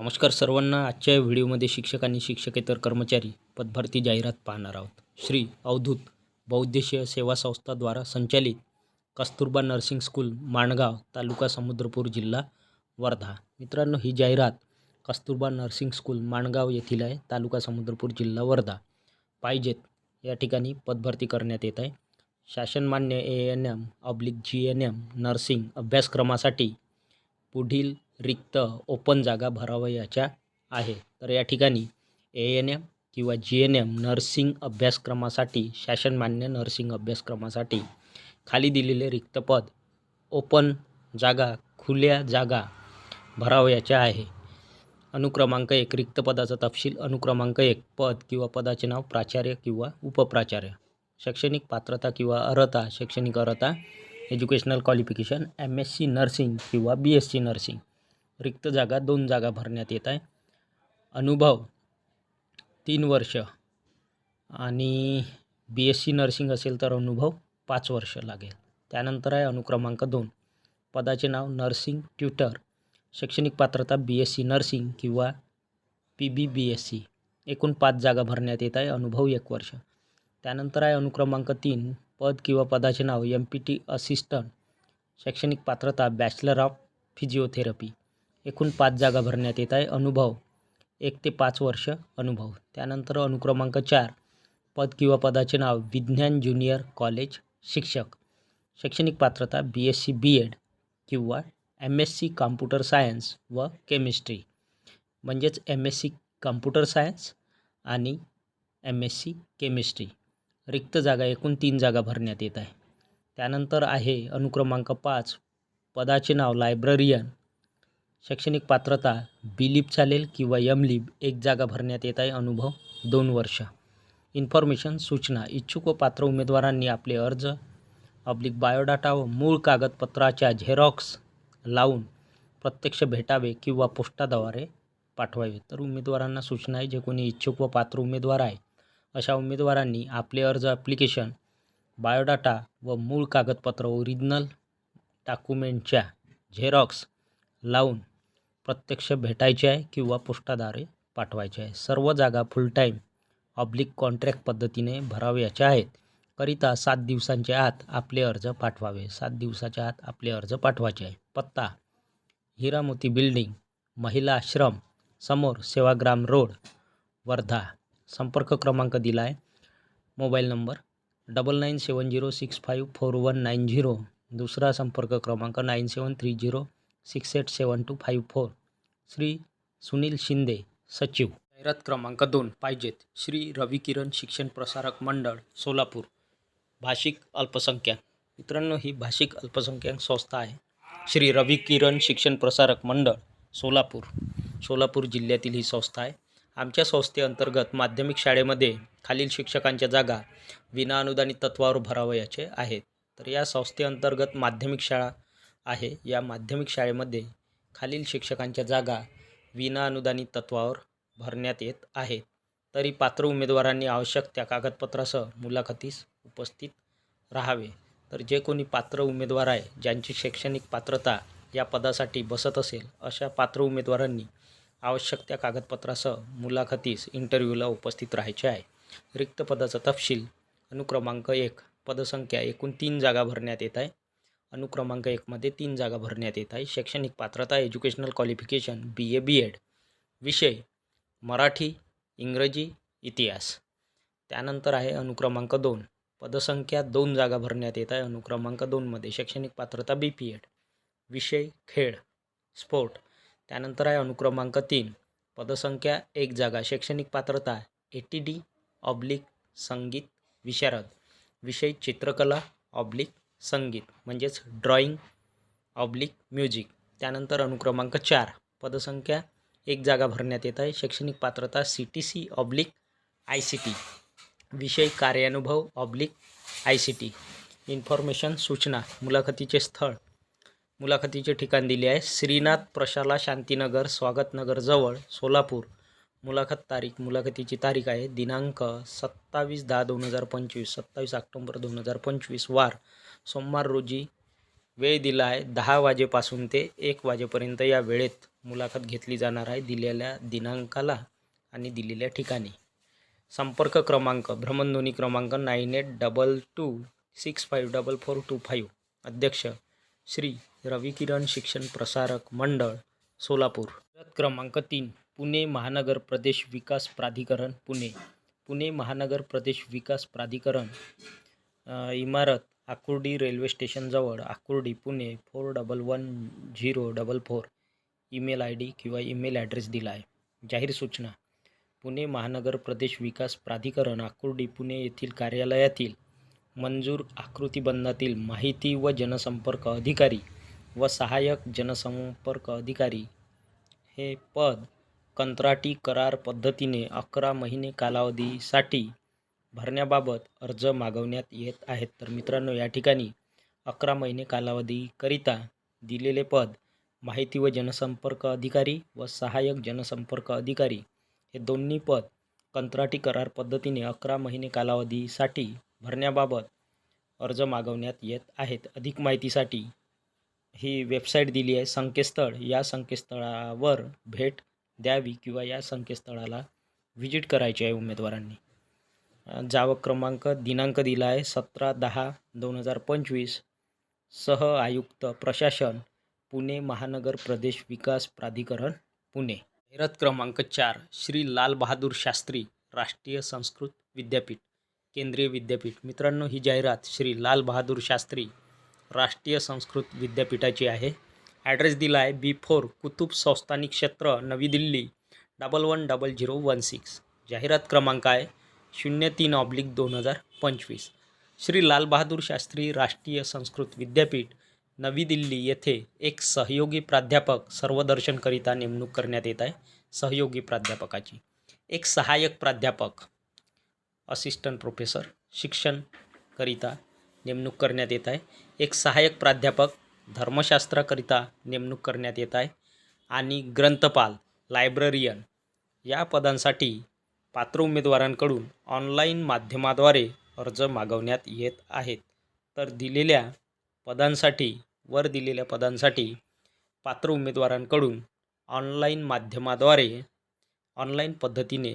नमस्कार सर्वांना आजच्या व्हिडिओमध्ये शिक्षक आणि शिक्षकेतर कर्मचारी पदभरती जाहिरात पाहणार आहोत. श्री अवधूत बहुउद्देशीय सेवा संस्थाद्वारा संचालित कस्तुरबा नर्सिंग स्कूल माणगाव तालुका समुद्रपूर जिल्हा वर्धा. मित्रांनो ही जाहिरात कस्तुरबा नर्सिंग स्कूल माणगाव येथील आहे तालुका समुद्रपूर जिल्हा वर्धा. पाहिजेत. या ठिकाणी पदभरती करण्यात येत आहे. शासनमान्य A N M oblique G N M nursing अभ्यासक्रमासाठी पुढील रिक्त ओपन जागा भरावयाच्या आहे. तर या ठिकाणी ए एन एम किंवा जी एन एम नर्सिंग अभ्यासक्रमासाठी शासनमान्य नर्सिंग अभ्यासक्रमासाठी खाली दिलेले रिक्त पद ओपन जागा खुल्या जागा भरावयाच्या आहे. अनुक्रमांक एक रिक्त पदाचा तपशील अनुक्रमांक एक पद किंवा पदाचे नाव प्राचार्य किंवा उपप्राचार्य. शैक्षणिक पात्रता किंवा अर्हता शैक्षणिक अर्हता educational qualification M S C nursing किंवा बी एस सी नर्सिंग. रिक्त जागा दोन जागा भरण्यात येत आहे. अनुभव तीन वर्ष. आणि बी एस सी नर्सिंग असेल तर अनुभव पाच वर्ष लागेल. त्यानंतर आहे अनुक्रमांक दोन. पदाचे नाव नर्सिंग ट्युटर. शैक्षणिक पात्रता बी एस सी नर्सिंग किंवा P B B S C एकूण पाच जागा भरण्यात येत आहे अनुभव एक वर्ष. त्यानंतर आहे अनुक्रमांक तीन. पद किंवा पदाचे नाव एम पी टी असिस्टंट शैक्षणिक पात्रता बॅचलर ऑफ फिजिओथेरपी एकूण पाच जागा भरण्यात येत आहे. अनुभव एक ते पाच वर्ष अनुभव. त्यानंतर अनुक्रमांक चार पद किंवा पदाचे नाव विज्ञान ज्युनियर कॉलेज शिक्षक. शैक्षणिक पात्रता B S C B Ed किंवा M S C computer science व केमिस्ट्री. म्हणजेच M S C computer science आणि एम एस सी केमिस्ट्री. रिक्त जागा एकूण तीन जागा भरण्यात येत आहे. त्यानंतर आहे अनुक्रमांक पाच पदाचे नाव लायब्ररियन शैक्षणिक पात्रता बी लिप चालेल किंवा यम लिप एक जागा भरण्यात येत आहे अनुभव दोन वर्ष. इन्फॉर्मेशन सूचना इच्छुक व पात्र उमेदवारांनी आपले अर्ज अब्लिक बायोडाटा व मूळ कागदपत्राच्या झेरॉक्स लावून प्रत्यक्ष भेटावे किंवा पोस्टाद्वारे पाठवावे. तर उमेदवारांना सूचना आहे जे कोणी इच्छुक व पात्र उमेदवार आहे अशा उमेदवारांनी आपले अर्ज ॲप्लिकेशन बायोडाटा व मूळ कागदपत्र ओरिजिनल डॉक्युमेंटच्या झेरॉक्स लावून प्रत्यक्ष भेटायचे आहे किंवा पोस्टाद्वारे पाठवायचे आहे. सर्व जागा फुल टाईम ऑब्लिक कॉन्ट्रॅक्ट पद्धतीने भरावयाच्या आहेत. करिता सात दिवसांच्या आत आपले अर्ज पाठवावे. सात दिवसाच्या आत आपले अर्ज पाठवायचे आहे. पत्ता हिरामोती बिल्डिंग महिला आश्रम समोर सेवाग्राम रोड वर्धा. संपर्क क्रमांक दिला आहे mobile number double nine seven zero six five four one nine zero दुसरा संपर्क क्रमांक nine seven three zero six eight seven two five four. Shri Sunil Shinde सचिव. जाहिरात क्रमांक दोन पाहिजेत. श्री रवी किरण शिक्षण प्रसारक मंडळ सोलापूर. भाषिक अल्पसंख्याक. मित्रांनो ही भाषिक अल्पसंख्याक संस्था आहे. श्री रवी किरण शिक्षण प्रसारक मंडळ सोलापूर. सोलापूर जिल्ह्यातील ही संस्था आहे. आमच्या संस्थेअंतर्गत माध्यमिक शाळेमध्ये खालील शिक्षकांच्या जागा विनाअनुदानित तत्वावर भरावयाचे आहेत. तर या संस्थेअंतर्गत माध्यमिक शाळा आहे. या माध्यमिक शाळेमध्ये खालील शिक्षकांच्या जागा विनाअनुदानित तत्वावर भरण्यात येत आहेत. तरी पात्र उमेदवारांनी आवश्यक त्या कागदपत्रासह मुलाखतीस उपस्थित राहावे. तर जे कोणी पात्र उमेदवार आहे ज्यांची शैक्षणिक पात्रता या पदासाठी बसत असेल अशा पात्र उमेदवारांनी आवश्यक त्या कागदपत्रासह मुलाखतीस इंटरव्ह्यूला उपस्थित राहायचे आहे. रिक्त पदाचा तपशील अनुक्रमांक एक पदसंख्या एकूण तीन जागा भरण्यात येत आहे. अनुक्रमांक एकमध्ये तीन जागा भरण्यात येत आहे. शैक्षणिक पात्रता educational qualification B A B Ed विषय मराठी इंग्रजी इतिहास. त्यानंतर आहे अनुक्रमांक दोन. पदसंख्या दोन जागा भरण्यात येत आहे. अनुक्रमांक दोनमध्ये शैक्षणिक पात्रता बी पी एड विषय खेळ स्पोर्ट. त्यानंतर आहे अनुक्रमांक तीन. पदसंख्या एक जागा शैक्षणिक पात्रता ए टी डी ऑब्लिक संगीत विशारद. विषय चित्रकला ऑब्लिक संगीत म्हणजेच ड्रॉईंग ऑब्लिक म्युझिक त्यानंतर अनुक्रमांक चार पदसंख्या एक जागा भरण्यात येत आहे. शैक्षणिक पात्रता C T C oblique I C T विषय कार्यानुभव oblique I C T information सूचना मुलाखतीचे स्थळ. मुलाखतीचे ठिकाण दिले आहे. श्रीनाथ प्रशाला शांतीनगर स्वागतनगरजवळ सोलापूर. मुलाखत तारीख मुलाखतीची तारीख आहे. दिनांक सत्तावीस दहा दोन हजार पंचवीस सत्तावीस ऑक्टोंबर दोन हजार पंचवीस वार. सोमवार रोजी वेळ दिला आहे दहा वाजेपासून ते एक वाजेपर्यंत या वेळेत मुलाखत घेतली जाणार आहे दिलेल्या दिनांकाला आणि दिलेल्या ठिकाणी. संपर्क क्रमांक भ्रमणध्वनी क्रमांक nine eight double two six five double four two five. अध्यक्ष श्री रविकिरण शिक्षण प्रसारक मंडळ सोलापूर. क्रमांक तीन. पुणे महानगर प्रदेश विकास प्राधिकरण पुणे. पुणे महानगर प्रदेश विकास प्राधिकरण इमारत Akurdi railway स्टेशनजवळ Akurdi Pune four double one zero double four. Email I D किंवा ईमेल ॲड्रेस दिला आहे. जाहीर सूचना. पुणे महानगर प्रदेश विकास प्राधिकरण आकुर्डी पुणे येथील कार्यालयातील मंजूर आकृतीबंधातील माहिती व जनसंपर्क अधिकारी व सहाय्यक जनसंपर्क अधिकारी हे पद कंत्राटी करार पद्धतीने अकरा महिने कालावधीसाठी भरण्याबाबत अर्ज मागवण्यात येत आहेत. तर मित्रांनो या ठिकाणी अकरा महिने कालावधीकरिता दिलेले पद माहिती व जनसंपर्क अधिकारी व सहाय्यक जनसंपर्क अधिकारी हे दोन्ही पद कंत्राटी करार पद्धतीने अकरा महिने कालावधीसाठी भरण्याबाबत अर्ज मागवण्यात येत आहेत. अधिक माहितीसाठी ही वेबसाईट दिली आहे. संकेतस्थळ या संकेतस्थळावर भेट द्यावी किंवा या संकेतस्थळाला व्हिजिट करायची आहे उमेदवारांनी. अ, जावक क्रमांक दिनांक दिला आहे सतरा दहा दोन हजार पंचवीस. सह आयुक्त प्रशासन पुणे महानगर प्रदेश विकास प्राधिकरण पुणे. जाहिरात क्रमांक चार श्री लाल बहादूर शास्त्री राष्ट्रीय संस्कृत विद्यापीठ केंद्रीय विद्यापीठ. मित्रांनो ही जाहिरात श्री लाल बहादूर शास्त्री राष्ट्रीय संस्कृत विद्यापीठाची आहे. ॲड्रेस दिला आहे बी फोर कुतुब संस्थानिक क्षेत्र नवी Delhi double one double zero one six. जाहिरात क्रमांक आहे शून्य तीन ऑब्लिक दोन हजार पंचवीस. श्री लालबहादूर शास्त्री राष्ट्रीय संस्कृत विद्यापीठ नवी दिल्ली येथे एक सहयोगी प्राध्यापक सर्वदर्शनकरिता नेमणूक करण्यात येत आहे. सहयोगी प्राध्यापकाची. एक सहाय्यक प्राध्यापक असिस्टंट प्रोफेसर शिक्षणकरिता नेमणूक करण्यात येत आहे. एक सहाय्यक प्राध्यापक धर्मशास्त्राकरिता नेमणूक करण्यात येत आहे. आणि ग्रंथपाल लायब्ररियन या पदांसाठी पात्र उमेदवारांकडून ऑनलाईन माध्यमाद्वारे अर्ज मागवण्यात येत आहेत. तर दिलेल्या पदांसाठी वर दिलेल्या पदांसाठी पात्र उमेदवारांकडून ऑनलाईन माध्यमाद्वारे ऑनलाईन पद्धतीने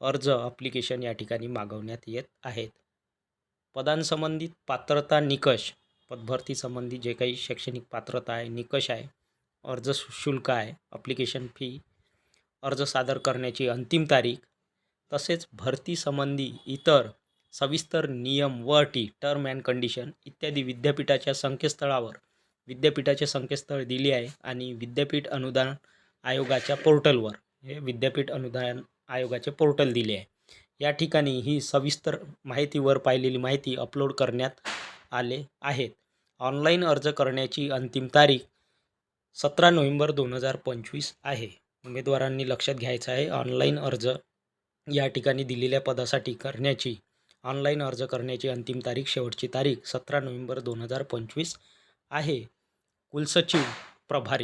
अर्ज अप्लिकेशन या ठिकाणी मागवण्यात येत आहेत. पदांसंबंधित पात्रता निकष पदभरतीसंबंधी जे काही शैक्षणिक पात्रता आहे निकष आहे अर्ज शुल्क आहे अप्लिकेशन फी अर्ज सादर करण्याची अंतिम तारीख तसेच भरतीसंबंधी इतर सविस्तर नियम व अटी टर्म अँड कंडिशन इत्यादी विद्यापीठाच्या संकेतस्थळावर विद्यापीठाचे संकेतस्थळ दिले आहे आणि विद्यापीठ अनुदान आयोगाच्या पोर्टलवर हे विद्यापीठ अनुदान आयोगाचे पोर्टल दिले आहे. या ठिकाणी ही सविस्तर माहितीवर पाहिलेली माहिती अपलोड करण्यात आले आहेत. ऑनलाईन अर्ज करण्याची अंतिम तारीख सतरा नोव्हेंबर दोन हजार पंचवीस आहे. उमेदवारांनी लक्षात घ्यायचं आहे ऑनलाईन अर्ज या ठिकाणी दिलेल्या पदासाठी करण्याची ऑनलाईन अर्ज करण्याची अंतिम तारीख शेवटची तारीख सतरा नोव्हेंबर दोन हजार पंचवीस आहे. कुलसचिव प्रभारी